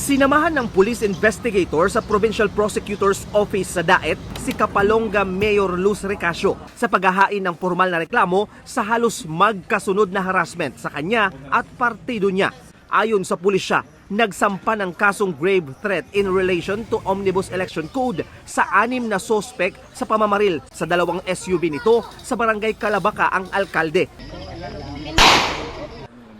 Sinamahan ng police investigator sa Provincial Prosecutor's Office sa Daet si Kapalonga Mayor Luz Recasio sa paghahain ng formal na reklamo sa halos magkasunod na harassment sa kanya at partido niya. Ayon sa pulisya, nagsampa ng kasong grave threat in relation to Omnibus Election Code sa anim na sospek sa pamamaril sa dalawang SUV nito sa barangay Calabaca ang alkalde.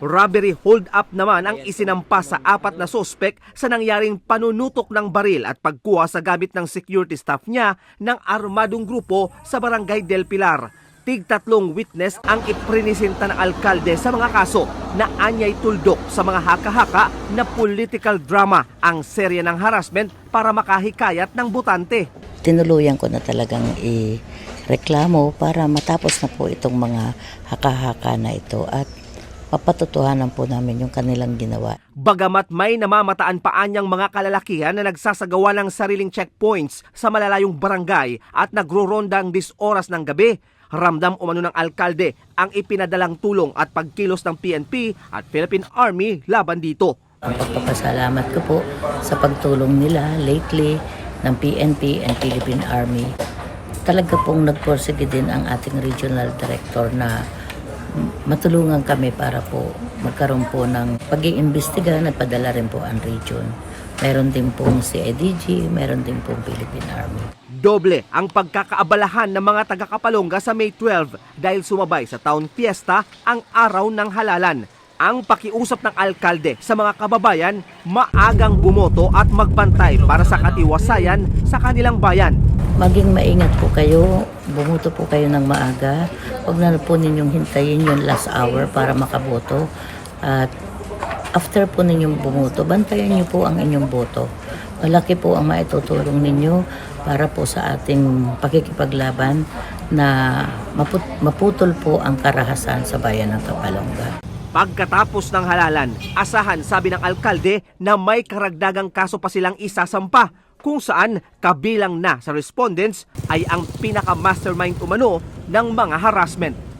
Robbery hold-up naman ang isinampa sa apat na sospek sa nangyaring panunutok ng baril at pagkuha sa gamit ng security staff niya ng armadong grupo sa Barangay Del Pilar. Tig tatlong witness ang iprinisenta ng alkalde sa mga kaso na anyay tuldok sa mga haka-haka na political drama ang serye ng harassment para makahikayat ng butante. tinuluyan ko na talagang i-reklamo para matapos na po itong mga haka-haka na ito at mapatotohanan po namin yung kanilang ginawa. Bagamat may namamataan pa anyang mga kalalakihan na nagsasagawa ng sariling checkpoints sa malalayong barangay at nagro-rondang dis oras ng gabi, ramdam umano ng alkalde ang ipinadalang tulong at pagkilos ng PNP at Philippine Army laban dito. Ang pagpapasalamat ko po sa pagtulong nila lately ng PNP and Philippine Army. Talaga pong nagporsige din ang ating regional director na matulungan kami para po magkaroon po ng pag-iimbestiga at padala rin po ang region. Meron din pong CIDG, meron din pong Philippine Army. Doble ang pagkakaabalahan ng mga taga-Kapalonga sa May 12 dahil sumabay sa Town Fiesta ang araw ng halalan. Ang pakiusap ng alkalde sa mga kababayan, maagang bumoto at magbantay para sa katiwasayan sa kanilang bayan. Maging maingat po kayo, bumuto po kayo ng maaga. Huwag na po ninyong hintayin yung last hour para makaboto. At after po ninyong bumuto, bantayan niyo po ang inyong boto. Malaki po ang maitutulong ninyo para po sa ating pakikipaglaban na maput- maputol po ang karahasan sa bayan ng Kapalongga. Pagkatapos ng halalan, asahan sabi ng alkalde na may karagdagang kaso pa silang isasampa kung saan kabilang na sa respondents ay ang pinaka-mastermind umano ng mga harassment.